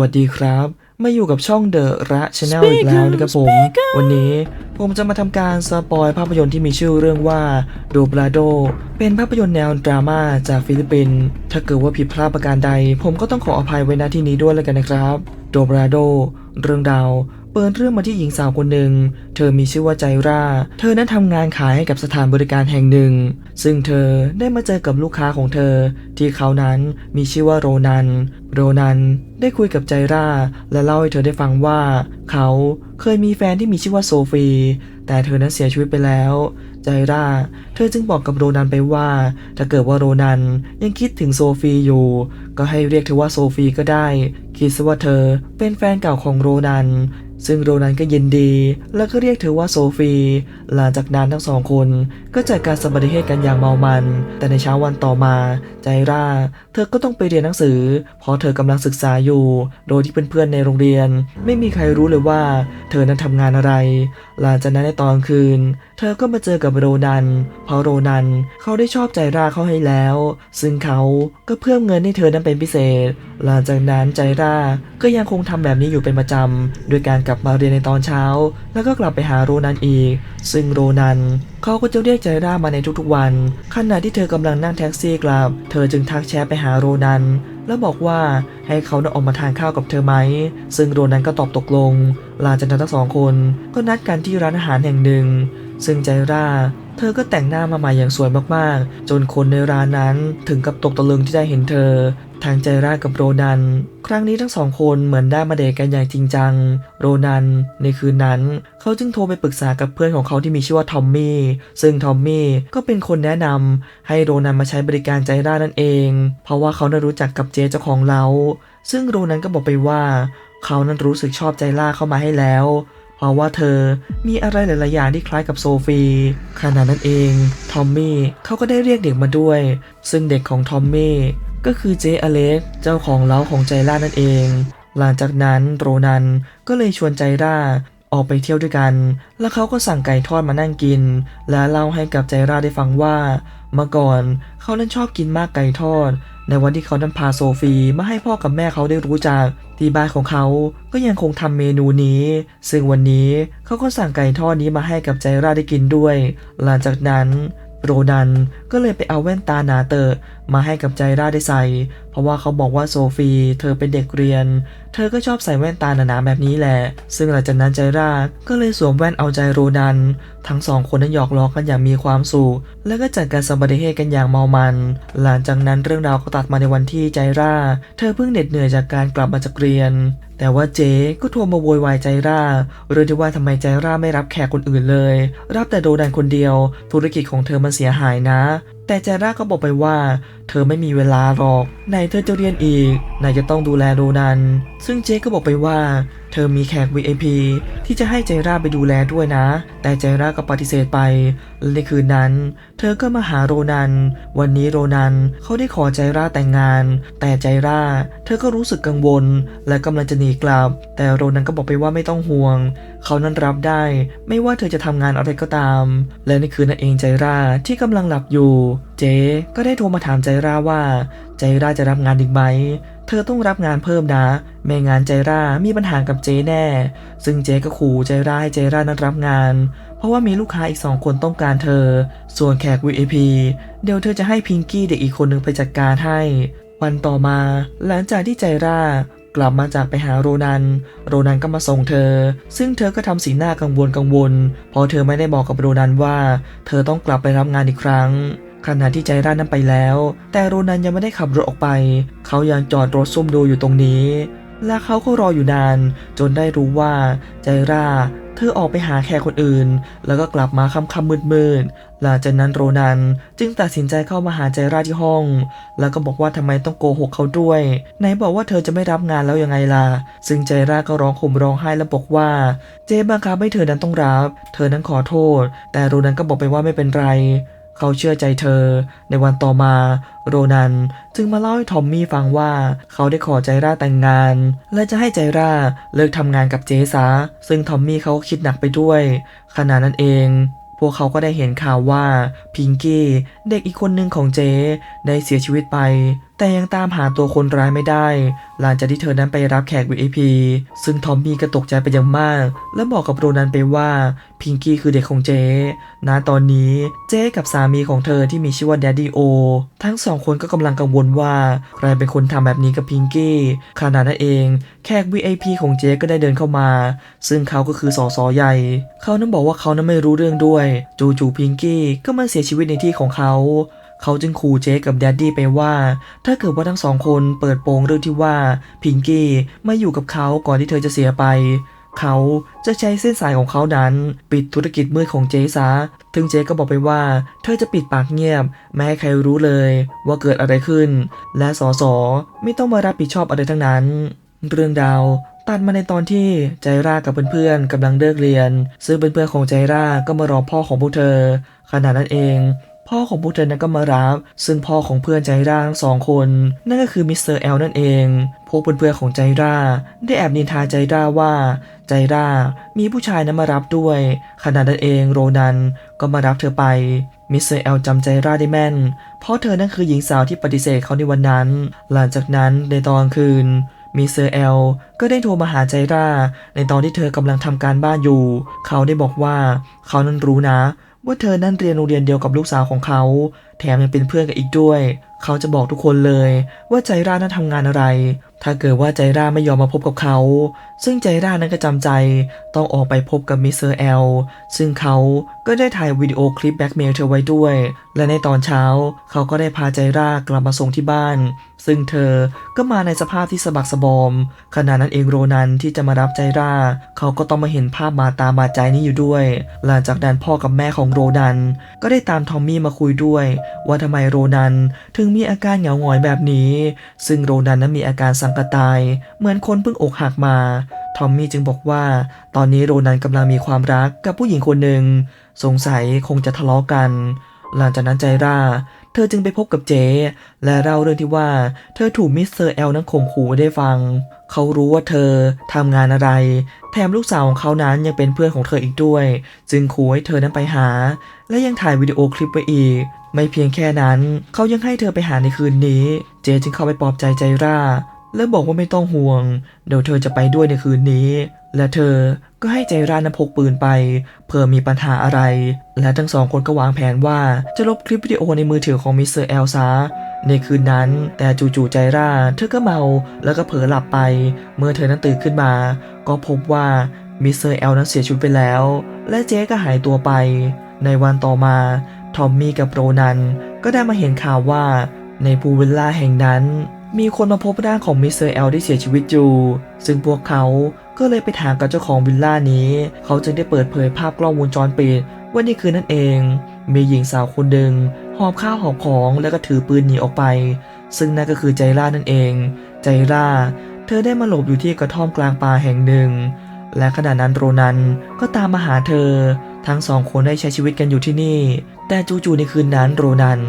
วัสดีครับ มาอยู่กับช่องเดอะระชาแนลอีกแล้วนะครับผม วันนี้ผมจะมาทำการสปอยภาพยนตร์ที่มีชื่อเรื่องว่าโดบราโด เป็นภาพยนตร์แนวดราม่าจากฟิลิปปินส์ ถ้าเกิดว่าผิดพลาดประการใด ผมก็ต้องขออภัยไว้ณที่นี้ด้วยแล้วกันนะครับโดบราโด เรื่องราว เปิดเรื่องมาที่หญิงสาวคนหนึ่ง เธอมีชื่อว่าใจราเธอนั้นทำงานขายให้กับสถานบริการแห่งหนึ่ง ซึ่งเธอได้มาเจอกับลูกค้าของเธอ ที่เขานั้นมีชื่อว่าโรนัน โรนันได้คุยกับใจราและเล่าให้เธอได้ฟังว่า เขาเคยมีแฟนที่มีชื่อว่าโซฟี แต่เธอนั้นเสียชีวิตไปแล้ว ใจราเธอจึงบอกกับโรนันไปว่า ถ้าเกิดว่าโรนันยังคิดถึงโซฟีอยู่ ก็ให้เรียกเธอว่าโซฟีก็ได้ คิดซะว่าเธอเป็นแฟนเก่าของโรนัน ซึ่งโรนันก็ยินดี แล้วก็เรียกเธอว่าโซฟี หลังจากนั้นทั้งสองคนก็จัดการสมบัติเหตุกันอย่างเมามัน แต่ในเช้าวันต่อมาใจร่า เธอก็ต้องไปเรียนหนังสือ เพราะเธอกำลังศึกษาอยู่ โดยที่เพื่อนๆในโรงเรียน ไม่มีใครรู้เลยว่า เธอนั้นทำงานอะไร หลังจากนั้นในตอนคืน เธอก็มาเจอกับโรนัน เพราะโรนันเขาได้ชอบใจร่าเขาให้แล้ว ซึ่งเขาก็เพิ่มเงินให้เธอนั้นเป็นพิเศษ หลังจากนั้นใจร่าก็ยังคงทำแบบนี้อยู่เป็นประจำโดยการกลับมาเรียนในตอนเช้า แล้วก็กลับไปหาโรนันอีก ซึ่งโรนันเขาก็จะเรียกใจร่ามาในทุกๆวัน ขณะที่เธอกำลังนั่งแท็กซี่กลับ เธอจึงทักแชทไปหาโรนัน แล้วบอกว่าให้เขาน่ะออกมาทานข้าวกับเธอไหม ซึ่งโรนันก็ตอบตกลง หลังจากนั้นทั้งสองคนก็นัดกันที่ร้านอาหารแห่งหนึ่ง ซึ่งใจร่าเธอก็แต่งหน้ามาใหม่อย่างสวยมากๆ จนคนในร้านนั้นถึงกับตกตะลึงที่ได้เห็นเธอ ทางใจร่ากับโรนัน ครั้งนี้ทั้งสองคนเหมือนได้มาเดทกันอย่างจริงจัง โรนัน ในคืนนั้น เขาจึงโทรไปปรึกษากับเพื่อนของเขาที่มีชื่อว่าทอมมี่ ซึ่งทอมมี่ก็เป็นคนแนะนำให้โรนันมาใช้บริการใจร่านั่นเอง เพราะว่าเขาได้รู้จักกับเจเจ้าของเรา ซึ่งโรนันก็บอกไปว่า เขานั้นรู้สึกชอบใจล่าเข้ามาให้แล้วเพราะว่าเธอมีอะไรหลาย ๆ อย่างที่คล้ายกับโซฟีขณะนั้นเอง ทอมมี่เขาก็ได้เรียกเด็กมาด้วย ซึ่งเด็กของทอมมี่ ก็คือเจอเล็กเจ้าของเล้าของใจล่านั่นเอง หลังจากนั้นโรนันก็เลยชวนใจล่าออกไปเที่ยวด้วยกัน แล้วเขาก็สั่งไก่ทอดมานั่งกิน และเล่าให้กับใจร่าได้ฟังว่า เมื่อก่อนเขานั้นชอบกินมากไก่ทอด ในวันที่เขานั้นพาโซฟีมาให้พ่อกับแม่เขาได้รู้จัก ที่บ้านของเขาก็ยังคงทำเมนูนี้ ซึ่งวันนี้เขาก็สั่งไก่ทอดนี้มาให้กับใจร่าได้กินด้วย หลังจากนั้นโรดันก็เลยไปเอาแว่นตาหนาเตอะ มาให้กับใจร่าได้ใส่ เพราะว่าเขาบอกว่าโซฟีเธอเป็นเด็กเรียน เธอก็ชอบใส่แว่นตาหนาๆแบบนี้แหละ ซึ่งหลังจากนั้นใจร่าก็เลยสวมแว่นเอาใจโรดัน ทั้งสองคนนั้นหยอกล้อกันอย่างมีความสุข แล้วก็จัดการสมบัติเหตุกันอย่างเมามัน หลังจากนั้นเรื่องราวก็ตัดมาในวันที่ใจร่า เธอเพิ่งเหน็ดเหนื่อยจากการกลับมาจากเรียน แต่ว่าเจ๊ก็โทรมาโวยวายใจร่าเรื่องที่ว่าทำไมใจร่าไม่รับแขกคนอื่นเลย รับแต่โดดันคนเดียว ธุรกิจของเธอมันเสียหายนะ แต่เจร่าก็บอกไปว่า เธอไม่มีเวลาหรอกไหนเธอจะเรียนอีกไหนจะต้องดูแลโดนัน ซึ่งเจ๊ก็บอกไปว่า เธอมีแขก VIP ที่จะให้ใจราไปดูแลด้วยนะ แต่ใจราก็ปฏิเสธไปและในคืนนั้น เธอก็มาหาโรนัน วันนี้โรนันเขาได้ขอใจราแต่งงาน แต่ใจราเธอก็รู้สึกกังวล และกำลังจะหนีกลับ แต่โรนันก็บอกไปว่าไม่ต้องห่วง เขานั้นรับได้ ไม่ว่าเธอจะทำงานอะไรก็ตาม และในคืนนั้นเองใจราที่กำลังหลับอยู่ เจ๊ก็ได้โทรมาถามใจราว่า ใจราจะรับงานอีกไหม เธอต้องรับงานเพิ่มนะ ไม่งานใจร่ามีปัญหากับเจ๊แน่ ซึ่งเจ๊ก็ขู่ใจร่าให้ใจร่านั้นรับงาน เพราะว่ามีลูกค้าอีกสองคนต้องการเธอ ส่วนแขก VIP เดี๋ยวเธอจะให้พิงกี้เด็กอีกคนหนึ่งไปจัดการให้ วันต่อมาหลังจากที่ใจร่ากลับมาจากไปหาโรนัน โรนันก็มาส่งเธอ ซึ่งเธอก็ทำสีหน้ากังวลกังวล เพราะเธอไม่ได้บอกกับโรนันว่า เธอต้องกลับไปรับงานอีกครั้ง ขณะที่ใจร่านั้นไปแล้ว แต่โรนันยังไม่ได้ขับรถออกไป เขายังจอดรถซุ่มดูอยู่ตรงนี้ และเขาก็รออยู่นาน จนได้รู้ว่าใจร่าเธอออกไปหาแขกคนอื่น แล้วก็กลับมาค่ำๆมืดๆหลังจากนั้นโรนันจึงตัดสินใจเข้ามาหาใจร่าที่ห้อง แล้วก็บอกว่าทำไมต้องโกหกเขาด้วยไหนบอกว่าเธอจะไม่รับงานแล้วยังไงล่ะ ซึ่งใจร่าก็ร้องห่มร้องไห้แล้วบอกว่า เจ๊บังคับให้เธอนั้นต้องรับ เธอนั้นขอโทษ แต่โรนันก็บอกไปว่าไม่เป็นไร เขาเชื่อใจเธอ ในวันต่อมา โรนันจึงมาเล่าให้ทอมมี่ฟังว่าเขาได้ขอใจร่าแต่งงาน และจะให้ใจร่าเลิกทำงานกับเจซะซึ่งทอมมี่เขาก็คิดหนักไปด้วย ขณะนั้นเอง พวกเขาก็ได้เห็นข่าวว่าพิงกี้เด็กอีกคนหนึ่งของเจ ได้เสียชีวิตไป แต่ยังตามหาตัวคนร้ายไม่ได้ หลังจากที่เธอนั้นไปรับแขก VIP ซึ่งทอมมี่ก็ตกใจไปอย่างมาก และบอกกับโรนันไปว่าพิงกี้คือเด็กของเจ๊ณตอนนี้เจ๊กับสามีของเธอที่มีชื่อว่าแดดดี้โอ ทั้งสองคนก็กำลังกังวลว่า ใครเป็นคนทำแบบนี้กับพิงกี้ขณะนั้นเองแขก VIP ของเจ๊ก็ได้เดินเข้ามา ซึ่งเขาก็คือสอสอใหญ่ เขานั้นบอกว่าเขานั้นไม่รู้เรื่องด้วย จู่ๆพิงกี้ก็มาเสียชีวิตในที่ของเขา เขาจึงขู่เจ๊กับแดดดี้ไปว่า ถ้าเกิดว่าทั้งสองคนเปิดโปงเรื่องที่ว่าพิงกี้ไมาอยู่กับเขาก่อนที่เธอจะเสียไป เขาจะใช้เส้นสายของเขานั้น ปิดธุรกิจมืดของเจ๊ซะถึงเจ๊ก็บอกไปว่า เธอจะปิดปากเงียบ ไม่ให้ใครรู้เลยว่าเกิดอะไรขึ้น และสอสอไม่ต้องมารับผิดชอบอะไรทั้งนั้น เรื่องดาวตัดมาในตอนที่ใจรากับเพื่อนๆกำลังเลิกเรียน ซึ่งเพื่อนๆของใจราก็มารอพ่อของพวกเธอ ขณะนั้นเอง พ่อของพวกเธอนั้นก็มารับ ซึ่งพ่อของเพื่อนใจร่าทั้งสองคน นั่นก็คือมิสเตอร์แอลนั่นเอง พวกเพื่อนๆของใจร่า ได้แอบนินทาใจร่าว่า ใจร่ามีผู้ชายนั้นมารับด้วย ขณะนั้นเองโรนันก็มารับเธอไปมิสเตอร์แอลจำใจร่าได้แม่น เพราะเธอนั้นคือหญิงสาวที่ปฏิเสธเขาในวันนั้น หลังจากนั้นในตอนคืนมิสเตอร์แอลก็ได้โทรมาหาใจร่า ในตอนที่เธอกำลังทำการบ้านอยู่ เขาได้บอกว่าเขานั้นรู้นะ ว่าเธอนั้นเรียนโรงเรียนเดียวกับลูกสาวของเขา แถมยังเป็นเพื่อนกันอีกด้วย เขาจะบอกทุกคนเลย ว่าใจร่านั้นทำงานอะไร ถ้าเกิดว่าใจร่าไม่ยอมมาพบกับเขา ซึ่งใจร่านั้นก็จำใจ ต้องออกไปพบกับมิสเตอร์แอล ซึ่งเขาก็ได้ถ่ายวิดีโอคลิปแบ็กเมลเธอไว้ด้วย และในตอนเช้า เขาก็ได้พาใจร่ากลับมาส่งที่บ้าน ซึ่งเธอก็มาในสภาพที่สะบักสะบอม ขณะนั้นเองโรนันที่จะมารับใจราเขาก็ต้องมาเห็นภาพมาตาบาใจนี้อยู่ด้วย หลังจากนั้นพ่อกับแม่ของโรนัน ก็ได้ตามทอมมี่มาคุยด้วย ว่าทำไมโรนันถึงมีอาการเหงาหงอยแบบนี้ ซึ่งโรนันนั้นมีอาการสังกะตาย เหมือนคนเพิ่งอกหักมาทอมมี่จึงบอกว่า ตอนนี้โรนันกำลังมีความรักกับผู้หญิงคนหนึ่ง สงสัยคงจะทะเลาะกัน หลังจากนั้นใจร่า ธอจึงไปพบกับเจ และเล่าเรื่องที่ว่า เธอถูกมิสเตอร์แอลนั้นข่มขู่ได้ฟัง เขารู้ว่าเธอทำงานอะไร แถมลูกสาวของเขานั้นยังเป็นเพื่อนของเธออีกด้วย จึงขู่ให้เธอนั้นไปหา และยังถ่ายวิดีโอคลิปไว้อีก ไม่เพียงแค่นั้น เขายังให้เธอไปหาในคืนนี้ เจจึงเข้าไปปลอบใจใจร่า และบอกว่าไม่ต้องห่วง เดี๋ยวเธอจะไปด้วยในคืนนี้ และเธอก็ให้ใจร้านนพกปืนไปเพื่อมีปัญหาอะไร และทั้งสองคนก็วางแผนว่าจะลบคลิปวิดีโอในมือถือของมิสเตอร์แอลซาในคืนนั้น แต่จู่ๆใจร่าเธอก็เมาแล้วก็เผลอหลับไป เมื่อเธอนั้นตื่นขึ้นมา ก็พบว่ามิสเตอร์แอลนั้นเสียชีวิตไปแล้ว และเจ๊ก็หายตัวไป ในวันต่อมาทอมมี่กับโรนันก็ได้มาเห็นข่าวว่าในพูลวิลล่าแห่งนั้น มีคนมาพบร่างของมิสเตอร์แอลที่เสียชีวิตอยู่ ซึ่งพวกเขาก็เลยไปถามกับเจ้าของวิลล่านี้ เขาจึงได้เปิดเผยภาพกล้องวงจรปิดว่านี่คือนั่นเอง มีหญิงสาวคนหนึ่งหอบข้าวหอบของแล้วก็ถือปืนหนีออกไป ซึ่งนั่นก็คือใจล่านั่นเอง ใจล่า เธอได้มาหลบอยู่ที่กระท่อมกลางป่าแห่งหนึ่ง และขณะนั้นโรนันก็ตามมาหาเธอ ทั้งสองคนได้ใช้ชีวิตกันอยู่ที่นี่ แต่จู่ๆในคืนนั้นโรนัน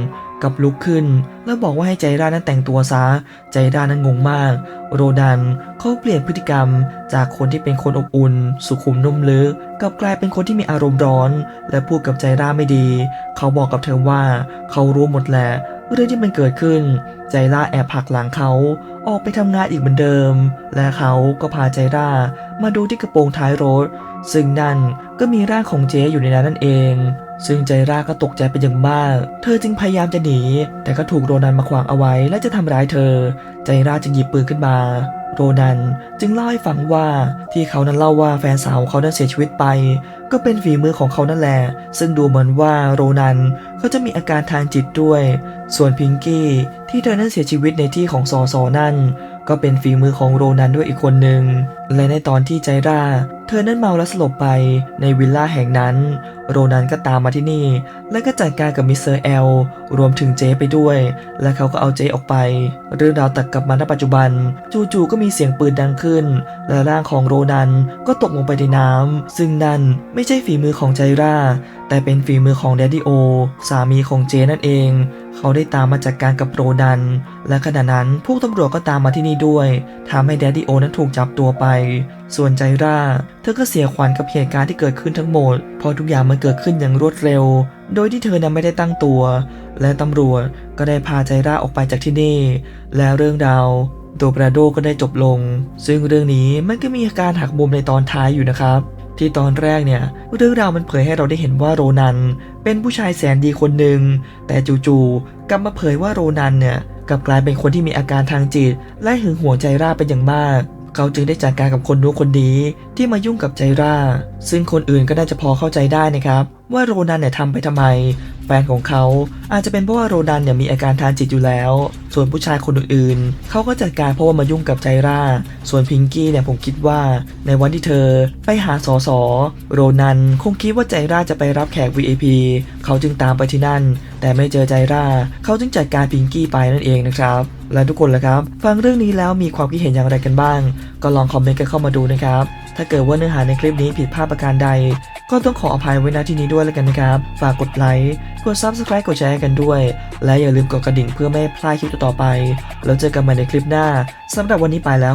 กับลุกขึ้น แล้วบอกว่าให้ใจร่านั้นแต่งตัวซะ ใจร่านั้นงงมาก โรดันเขาเปลี่ยนพฤติกรรม จากคนที่เป็นคนอบอุ่น สุขุมนุ่มลึกกับกลายเป็นคนที่มีอารมณ์ร้อน และพูดกับใจร่าไม่ดี เขาบอกกับเธอว่า เขารู้หมดแหละเรื่องที่มันเกิดขึ้น ใจร่าแอบผักหลังเขาออกไปทำงานอีกเหมือนเดิม และเขาก็พาใจร่ามาดูที่กระโปรงท้ายรถ ซึ่งนั่นก็มีร่างของเจ๊อยู่ในนั้นนั่นเอง ซึ่งใจร่าก็ตกใจเป็นอย่างมาก เธอจึงพยายามจะหนี แต่ก็ถูกโรนันมาขวางเอาไว้และจะทำร้ายเธอ ใจร่าจึงหยิบปืนขึ้นมา โรนันจึงเล่าให้ฟังว่าที่เขานั้นเล่าว่าแฟนสาวของเขานั้นเสียชีวิตไป ก็เป็นฝีมือของเขานั่นแหละ ซึ่งดูเหมือนว่าโรนันเขาจะมีอาการทางจิตด้วย ส่วนพิงกี้ที่เธอนั้นเสียชีวิตในที่ของซอซอนั่น ก็เป็นฝีมือของโรนันด้วยอีกคนหนึ่ง และในตอนที่ใจร่า เธอนั้นเมาและสลบไปในวิลล่าแห่งนั้น โรนันก็ตามมาที่นี่ และก็จัดการกับมิสเตอร์แอลรวมถึงเจไปด้วย และเขาก็เอาเจออกไป เรื่องราวตัดกลับมาณปัจจุบัน จู่ๆก็มีเสียงปืนดังขึ้น และร่างของโรนันก็ตกลงไปในน้ำซึ่งนั่นไม่ใช่ฝีมือของใจร่า แต่เป็นฝีมือของแดดดี้โอ สามีของเจนั่นเอง เขาได้ตามมาจัดการกับโรดัน และขณะนั้นพวกตำรวจก็ตามมาที่นี่ด้วยทำให้แดดดี้โอนั้นถูกจับตัวไป ส่วนใจร่า เธอก็เสียขวัญกับเหตุการณ์ที่เกิดขึ้นทั้งหมด เพราะทุกอย่างมันเกิดขึ้นอย่างรวดเร็ว โดยที่เธอนั้นไม่ได้ตั้งตัว และตำรวจก็ได้พาใจร่าออกไปจากที่นี่ และเรื่องราวโดบราโดก็ได้จบลง ซึ่งเรื่องนี้มันก็มีการหักมุมในตอนท้ายอยู่นะครับ ที่ตอนแรกเนี่ยเรื่องราวมันเผยให้เราได้เห็นว่าโรนัน เป็นผู้ชายแสนดีคนหนึ่งแต่จู่ๆกลับมาเผยว่าโรนันเนี่ยกลับกลายเป็นคนที่มีอาการทางจิต และหึงหวงใจร่าเป็นอย่างมาก เขาจึงได้จัดการกับคนนู้คนนี้ที่มายุ่งกับใจร่าซึ่งคนอื่นก็น่าจะพอเข้าใจได้นะครับ ว่าโรนันเนี่ยทำไปทำไม แฟนของเขาอาจจะเป็นเพราะว่าโรนันเนี่ยมีอาการทางจิตอยู่แล้ว ส่วนผู้ชายคนอื่นๆเขาก็จัดการเพราะว่ามายุ่งกับใจร่า ส่วนพิงกี้เนี่ยผมคิดว่าในวันที่เธอไปหาสอสอโรนันคงคิดว่าใจร่าจะไปรับแขก VIP เขาจึงตามไปที่นั่น แต่ไม่เจอใจร่า เขาจึงจัดการพิงกี้ไปนั่นเองนะครับและทุกคนล่ะครับ ฟังเรื่องนี้แล้วมีความคิดเห็นอย่างไรกันบ้าง ก็ลองคอมเมนต์กันเข้ามาดูนะครับ ถ้าเกิดว่าเนื้อหาในคลิปนี้ผิดพลาดประการใด ก็ต้องขออภัยไว้ณที่นี้ด้วยแล้วกันนะครับ ฝากกดไลค์ กด Subscribe กดแชร์กันด้วย และอย่าลืมกดกระดิ่งเพื่อไม่ให้พลาดคลิปต่อไป แล้วเจอกันใหม่ในคลิปหน้าสำหรับวันนี้ไปแล้ว